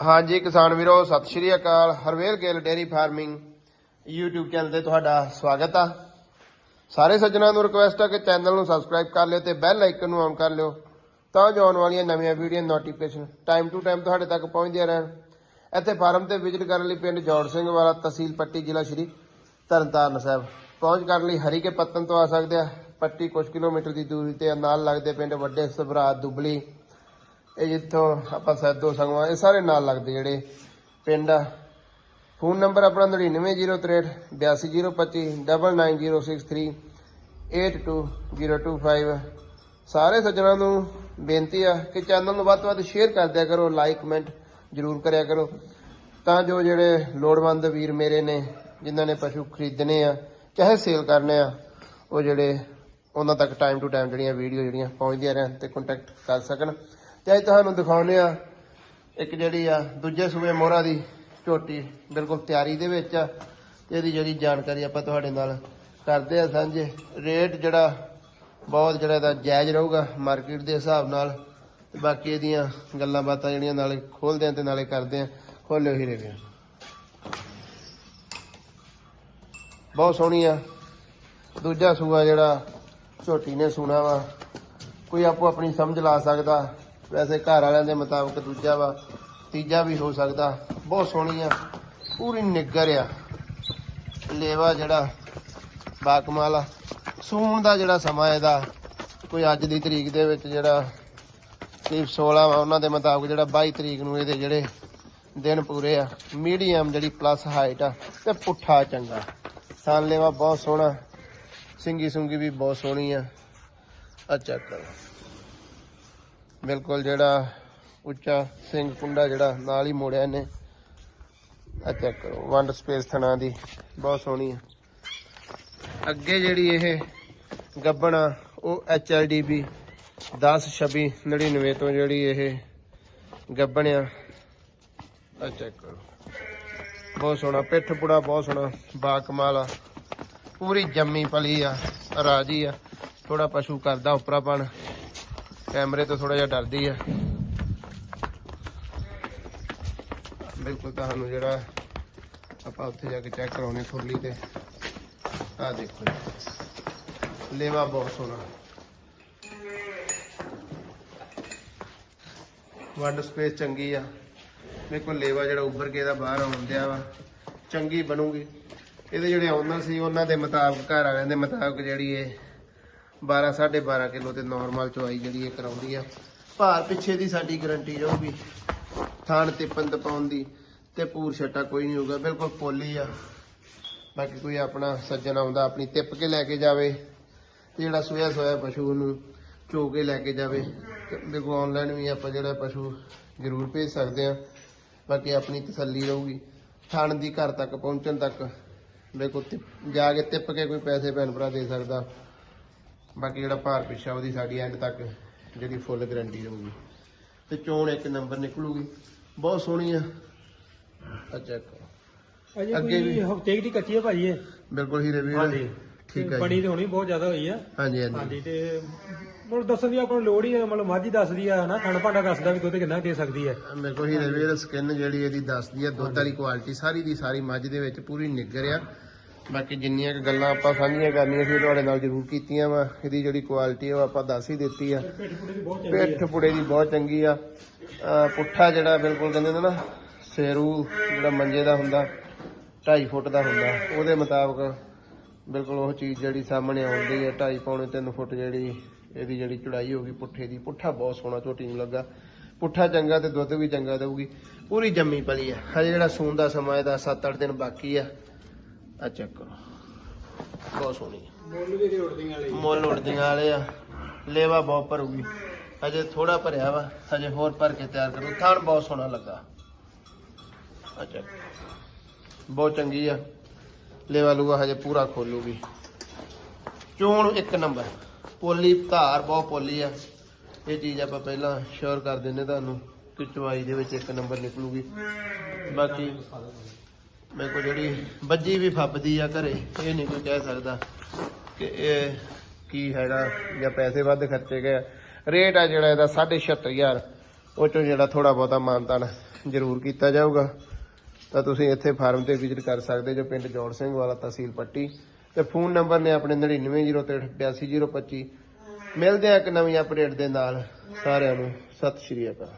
ਹਾਂਜੀ ਕਿਸਾਨ ਵੀਰੋ, ਸਤਿ ਸ਼੍ਰੀ ਅਕਾਲ। Harvel Gel dairy farming YouTube channel ਤੇ ਤੁਹਾਡਾ ਸਵਾਗਤ ਆ। ਸਾਰੇ ਸੱਜਣਾਂ ਨੂੰ ਰਿਕੁਐਸਟ ਆ ਕਿ ਚੈਨਲ ਨੂੰ ਸਬਸਕ੍ਰਾਈਬ ਕਰ ਲਿਓ ਤੇ ਬੈਲ ਆਈਕਨ ਨੂੰ ਔਨ ਕਰ ਲਿਓ ਤਾਂ ਜੋ ਆਉਣ ਵਾਲੀਆਂ ਨਵੀਆਂ video notification time to time ਤੁਹਾਡੇ ਤੱਕ ਪਹੁੰਚਦੀਆਂ ਰਹਿਣ। ਇੱਥੇ ਫਾਰਮ ਤੇ ਵਿਜ਼ਿਟ ਕਰਨ ਲਈ ਪਿੰਡ ਜੋੜ ਸਿੰਘ ਵਾਲਾ ਤਹਿਸੀਲ ਪੱਟੀ ਜ਼ਿਲ੍ਹਾ ਸ਼੍ਰੀ ਤਰਨਤਾਰਨ ਸਾਹਿਬ। ਪਹੁੰਚ ਕਰਨ ਲਈ ਹਰੀਕੇ ਪੱਤਨ ਤੋਂ ਆ ਸਕਦੇ ਆ। ਪੱਟੀ ਕੁਝ ਕਿਲੋਮੀਟਰ ਦੀ ਦੂਰੀ ਤੇ ਨਾਲ ਲੱਗਦੇ ਪਿੰਡ ਵੱਡੇ ਸਭਰਾ ਦੁਬਲੀ ਇਹ ਜਿੱਥੋਂ ਆਪਾਂ ਸੈਦੋ ਸੰਗਵਾ, ਇਹ ਸਾਰੇ ਨਾਲ ਲੱਗਦੇ ਜਿਹੜੇ ਪਿੰਡ ਆ। ਫੋਨ ਨੰਬਰ ਆਪਣਾ 9903 82025 99063 82025 ਸਾਰੇ ਸੱਜਣਾਂ ਨੂੰ ਬੇਨਤੀ ਆ ਕਿ ਚੈਨਲ ਨੂੰ ਵੱਧ ਤੋਂ ਵੱਧ ਸ਼ੇਅਰ ਕਰ ਦਿਆ ਕਰੋ, ਲਾਈਕ, ਕਮੈਂਟ ਜਰੂਰ ਕਰਿਆ ਕਰੋ। ਤਾਂ ਜੋ ਜਿਹੜੇ ਲੋੜਵੰਦ ਵੀਰ ਮੇਰੇ ਨੇ, ਜਿਨ੍ਹਾਂ ਨੇ ਪਸ਼ੂ ਖਰੀਦਣੇ ਆ, ਚਾਹੇ ਸੇਲ ਕਰਨੇ ਆ, ਉਹ ਜਿਹੜੇ ਉਹਨਾਂ ਤੱਕ ਟਾਈਮ ਟੂ ਟਾਈਮ ਜਿਹੜੀਆਂ ਵੀਡੀਓ ਜਿਹੜੀਆਂ ਪਹੁੰਚਦੀਆਂ ਰਹਿਣ ਤੇ ਕੰਟੈਕਟ ਕਰ ਸਕਣ। ਤੇ ਅੱਜ ਤੁਹਾਨੂੰ ਦਿਖਾਉਨੇ ਆ ਇੱਕ ਜਿਹੜੀ ਆ ਦੂਜੇ ਸੂਏ ਮੋਹਰਾ ਦੀ ਝੋਟੀ, ਬਿਲਕੁਲ ਤਿਆਰੀ ਦੇ ਵਿੱਚ ਆ। ਤੇ ਇਹਦੀ ਜਿਹੜੀ ਜਾਣਕਾਰੀ ਆਪਾਂ ਤੁਹਾਡੇ ਨਾਲ ਕਰਦੇ ਆ ਸਾਂਝੇ। ਰੇਟ ਜਿਹੜਾ, ਬਹੁਤ ਜਿਹੜਾ ਇਹਦਾ ਜਾਇਜ਼ ਰਹੂਗਾ ਮਾਰਕੀਟ ਦੇ ਹਿਸਾਬ ਨਾਲ। ਤੇ ਬਾਕੀ ਇਹਦੀਆਂ ਗੱਲਾਂ ਬਾਤਾਂ ਜਿਹੜੀਆਂ ਨਾਲੇ ਖੋਲਦੇ ਆ ਤੇ ਨਾਲੇ ਕਰਦੇ ਆ ਖੋਲਿਓ ਹੀ ਰੇਵੇ ਬਹੁਤ ਸੋਹਣੀ ਆ। ਦੂਜਾ ਸੂਆ ਜਿਹੜਾ ਝੋਟੀ ਨੇ ਸੁਣਾ ਵਾ, ਕੋਈ ਆਪੋ ਆਪਣੀ ਸਮਝ ਲਾ ਸਕਦਾ। ਵੈਸੇ ਘਰ ਵਾਲਿਆਂ ਦੇ ਮੁਤਾਬਕ ਦੂਜਾ ਵਾ, ਤੀਜਾ ਵੀ ਹੋ ਸਕਦਾ। ਬਹੁਤ ਸੋਹਣੀ ਆ, ਪੂਰੀ ਨਿੱਗਰ ਆ। ਲੇਵਾ ਜਿਹੜਾ, ਬਾਕਮਾਲ ਆ। ਸੂਣ ਦਾ ਜਿਹੜਾ ਸਮਾਂ ਇਹਦਾ, ਕੋਈ ਅੱਜ ਦੀ ਤਰੀਕ ਦੇ ਵਿੱਚ ਜਿਹੜਾ ਕਰੀਬ 16 ਵਾ, ਉਹਨਾਂ ਦੇ ਮੁਤਾਬਕ ਜਿਹੜਾ 22 ਤਰੀਕ ਨੂੰ ਇਹਦੇ ਜਿਹੜੇ ਦਿਨ ਪੂਰੇ ਆ। ਮੀਡੀਅਮ ਜਿਹੜੀ ਪਲੱਸ ਹਾਈਟ ਆ, ਤੇ ਪੁੱਠਾ ਚੰਗਾ। ਥਣ ਲੇਵਾ ਬਹੁਤ ਸੋਹਣਾ ਸਿੰਗੀ ਸੁੰਗੀ ਵੀ ਬਹੁਤ ਸੋਹਣੀ ਆ। ਅੱਛਾ ਚੈੱਕ ਕਰੋ। ਬਿਲਕੁਲ ਜਿਹੜਾ ਉੱਚਾ ਸਿੰਘ ਕੁੰਡਾ ਜਿਹੜਾ ਨਾਲ ਹੀ ਮੋੜਿਆ ਇਹਨੇ। ਆ ਚੈੱਕ ਕਰੋ ਵੰਡ ਸਪੇਸ ਥਣਾ ਦੀ, ਬਹੁਤ ਸੋਹਣੀ ਆ। ਅੱਗੇ ਜਿਹੜੀ ਇਹ ਗੱਬਣ ਆ, ਉਹ HLDB 10 26 99 ਤੋਂ ਜਿਹੜੀ ਇਹ ਗੱਬਣ ਆ ਆ ਚੈੱਕ ਕਰੋ। ਬਹੁਤ ਸੋਹਣਾ, ਪਿੱਠ ਪੁੜਾ ਬਹੁਤ ਸੋਹਣਾ ਬਾ ਕਮਾਲ ਆ। ਪੂਰੀ ਜੰਮੀ ਪਲੀ ਆ, ਰਾਜੀ ਆ। ਥੋੜਾ ਪਸ਼ੂ ਕਰਦਾ ਉਪਰਾਪਣ। ਕੈਮਰੇ ਤੋਂ ਥੋੜਾ ਜਿਹਾ ਡਰਦੀ ਆ। ਬਿਲਕੁਲ ਤੁਹਾਨੂੰ ਜਿਹੜਾ ਆਪਾਂ ਉੱਥੇ ਜਾ ਕੇ ਚੈੱਕ ਕਰਾਉਣੇ ਖੁਰਲੀ ਤੇ। ਆ ਦੇਖੋ ਲੇਵਾ ਬਹੁਤ ਸੋਹਣਾ। ਵੰਡ ਸਪੇਸ ਚੰਗੀ ਆ। ਮੇਰੇ ਕੋਲ ਲੇਵਾ ਜਿਹੜਾ ਉੱਭਰ ਕੇ ਇਹਦਾ ਬਾਹਰ ਆਉਂਦਿਆ ਵਾ। ਚੰਗੀ ਬਣੂਗੀ। ਇਹਦੇ ਜਿਹੜੇ ਆਉਂਦਾ ਸੀ, ਉਹਨਾਂ ਦੇ ਮੁਤਾਬਕ ਘਰ ਵਾਲਿਆਂ ਦੇ ਮੁਤਾਬਕ ਜਿਹੜੀ ਇਹ 12 12.5 ਕਿਲੋ ਤੇ ਨਾਰਮਲ ਚੁਆਈ ਜਿਹੜੀ ਇਹ ਕਰਾਉਂਦੀ ਆ। ਭਾਰ ਪਿੱਛੇ ਦੀ ਸਾਡੀ ਗਾਰੰਟੀ ਰਹੂਗੀ। ਥਾਣ ਤੇ ਪੰਦ ਪਾਉਣ ਦੀ ਤੇ ਪੂਰ ਛੱਟਾ ਕੋਈ ਨਹੀਂ ਹੋਊਗਾ, ਬਿਲਕੁਲ ਪੋਲੀ ਆ। ਬਾਕੀ ਕੋਈ ਆਪਣਾ ਸੱਜਣ ਆਉਂਦਾ, ਆਪਣੀ ਟਿੱਪ ਕੇ ਲੈ ਕੇ ਜਾਵੇ ਤੇ ਜਿਹੜਾ ਸੋਇਆ ਸੋਇਆ ਪਸ਼ੂ ਨੂੰ ਚੋ ਕੇ ਲੈ ਕੇ ਜਾਵੇ। ਤੇ ਦੇਖੋ ਆਨਲਾਈਨ ਵੀ ਆਪਾਂ ਜਿਹੜਾ ਪਸ਼ੂ ਜ਼ਰੂਰ ਭੇਜ ਸਕਦੇ ਆ। ਬਾਕੀ ਆਪਣੀ ਤਸੱਲੀ ਰਹੂਗੀ। ਥਣ ਦੀ ਘਰ ਤੱਕ ਪਹੁੰਚਣ ਤੱਕ ਬਿਲਕੁਲ ਤਿਪ- ਜਾ ਕੇ ਟਿੱਪ ਕੇ ਕੋਈ ਪੈਸੇ ਭੈਣ ਭਰਾ ਦੇ ਸਕਦਾ। ਬਾਕੀ ਜਿਹੜਾ ਭਾਰ ਪਿੱਛਾ ਉਹਦੀ ਸਾਡੀ ਐਂਡ ਤੱਕ ਜਿਹੜੀ ਫੁੱਲ ਗਾਰੰਟੀ ਰਹੂਗੀ। ਤੇ ਚੋਣ ਇੱਕ ਨੰਬਰ ਨਿਕਲੂਗੀ। ਬਹੁਤ ਸੋਹਣੀ ਆ। ਆ ਅਜੇ ਅੱਗੇ ਵੀ- ਹਫ਼ਤੇ ਦੀ ਕੱਚੀ ਹੈ ਭਾਜੀ ਇਹ। ਬਿਲਕੁਲ ਹੀਰੇ ਵੀਰ ਹਾਂਜੀ। ਠੀਕ ਹੈ ਜੀ। ਤੇ ਹੋਣੀ ਬਹੁਤ ਜ਼ਿਆਦਾ ਹੋਈ ਆ। ਹਾਂਜੀ ਹਾਂਜੀ। ਹਾਂਜੀ ਤੇ ਮਤਲਬ ਦੱਸਣ ਦੀ ਆਪਾਂ ਨੂੰ ਲੋੜ ਹੀ ਹੈ ਮਤਲਬ ਮਾਝੀ ਦੱਸਦੀ ਆ ਹਨਾ? ਥਣ ਭਾਂਡਾ ਦੱਸਦਾ ਵੀ ਦੁੱਧ ਕਿੰਨਾ ਦੇ ਸਕਦੀ ਹੈ ਮੇਰੇ ਕੋਲ ਹੀਰੇ ਵੀਰ ਸਕਿਨ ਜਿਹੜੀ ਇਹਦੀ ਦੱਸਦੀ ਆ ਦੁੱਧ ਵਾਲੀ ਕੁਆਲਿਟੀ ਸਾਰੀ ਦੀ ਸਾਰੀ ਮੱਝ ਦੇ ਵਿੱਚ ਪੂਰੀ ਨਿੱਗਰ ਆ। ਬਾਕੀ ਜਿੰਨੀਆਂ ਕੁ ਗੱਲਾਂ ਆਪਾਂ ਸਾਂਝੀਆਂ ਕਰਨੀਆਂ ਸੀ, ਤੁਹਾਡੇ ਨਾਲ ਜ਼ਰੂਰ ਕੀਤੀਆਂ ਵਾ। ਇਹਦੀ ਜਿਹੜੀ ਕੁਆਲਿਟੀ ਆ, ਉਹ ਆਪਾਂ ਦੱਸ ਹੀ ਦਿੱਤੀ ਆ। ਪਿੱਠ ਪੁੜੇ ਦੀ ਬਹੁਤ ਚੰਗੀ ਆ। ਪੁੱਠਾ ਜਿਹੜਾ ਬਿਲਕੁਲ ਕਹਿੰਦੇ ਨੇ ਨਾ, ਸੇਰੂ ਜਿਹੜਾ ਮੰਜੇ ਦਾ ਹੁੰਦਾ 2.5 ਫੁੱਟ ਦਾ ਹੁੰਦਾ, ਉਹਦੇ ਮੁਤਾਬਕ ਬਿਲਕੁਲ ਉਹ ਚੀਜ਼ ਜਿਹੜੀ ਸਾਹਮਣੇ ਆਉਂਦੀ ਹੈ 2.5 ਪੌਣੇ 3 ਫੁੱਟ ਜਿਹੜੀ ਇਹਦੀ ਜਿਹੜੀ ਚੜਾਈ ਹੋਗੀ ਪੁੱਠੇ ਦੀ। ਪੁੱਠਾ ਬਹੁਤ ਸੋਹਣਾ ਝੋਟੀ ਨੂੰ ਲੱਗਾ। ਪੁੱਠਾ ਚੰਗਾ ਤੇ ਦੁੱਧ ਵੀ ਚੰਗਾ ਦੇਊਗੀ। ਪੂਰੀ ਜੰਮੀ ਪਲੀ ਆ। ਹਜੇ ਜਿਹੜਾ ਸੂਨ ਦਾ ਸਮਾਂ ਇਹਦਾ 7-8 ਦਿਨ ਬਾਕੀ ਆ। ਆ ਚੈੱਕ ਕਰੋ। ਬਹੁਤ ਸੋਹਣੀ ਆ। ਮੁੱਲ ਵੀ ਉੜਦੀਆਂ ਵਾਲੀ ਮੁੱਲ ਉੜਦੀਆਂ ਵਾਲੇ ਆ। ਲੇਵਾ ਬਹੁਤ ਭਰੂਗੀ। ਹਜੇ ਥੋੜਾ ਭਰਿਆ ਵਾ ਹਜੇ ਹੋਰ ਭਰ ਕੇ ਤਿਆਰ ਕਰੋ। ਥਣ ਬਹੁਤ ਸੋਹਣਾ ਲੱਗਾ। ਅੱਛਾ ਬਹੁਤ ਚੰਗੀ ਆ। ਲੇਵਾ ਲੂਗਾ ਹਜੇ ਪੂਰਾ ਖੋਲੂਗੀ। ਚੋਣ ਇੱਕ ਨੰਬਰ। ਪੋਲੀ ਧਾਰ ਬਹੁਤ ਪੋਲੀ ਆ। ਇਹ ਚੀਜ਼ ਆਪਾਂ ਪਹਿਲਾਂ ਸ਼ੋਰ ਕਰ ਦਿੰਨੇ ਤੁਹਾਨੂੰ ਕਿ ਚਵਾਈ ਦੇ ਵਿੱਚ ਇੱਕ ਨੰਬਰ ਨਿਕਲੂਗੀ। ਬਾਕੀ ਮੇਰੇ ਕੋਲ ਜਿਹੜੀ ਬੱਜੀ ਵੀ ਫੱਬਦੀ ਆ ਘਰੇ, ਇਹ ਨਹੀਂ ਕੋਈ ਕਹਿ ਸਕਦਾ ਕਿ ਇਹ ਕੀ ਹੈਗਾ ਜਾਂ ਪੈਸੇ ਵੱਧ ਖਰਚੇ ਗਏ ਆ। ਰੇਟ ਆ ਜਿਹੜਾ ਇਹਦਾ 76500 ਉਹ ਚੋਂ ਜਿਹੜਾ ਥੋੜਾ ਬਹੁਤਾ ਮਾਨਤਾਨ ਜ਼ਰੂਰ ਕੀਤਾ ਜਾਊਗਾ। ਤਾਂ ਤੁਸੀਂ ਇੱਥੇ ਫਾਰਮ ਤੇ ਵਿਜ਼ਿਟ ਕਰ ਸਕਦੇ ਜੋ ਪਿੰਡ ਜੋੜ ਸਿੰਘ ਵਾਲਾ ਤਹਿਸੀਲ ਪੱਟੀ। ਤੇ ਫੋਨ ਨੰਬਰ ਨੇ ਆਪਣੇ 9903888025 ਮਿਲਦੇ ਆ ਇੱਕ ਨਵੀਂ ਅਪਡੇਟ ਦੇ ਨਾਲ ਸਾਰਿਆਂ ਨੂੰ। ਸਤਿ ਸ਼੍ਰੀ ਅਕਾਲ।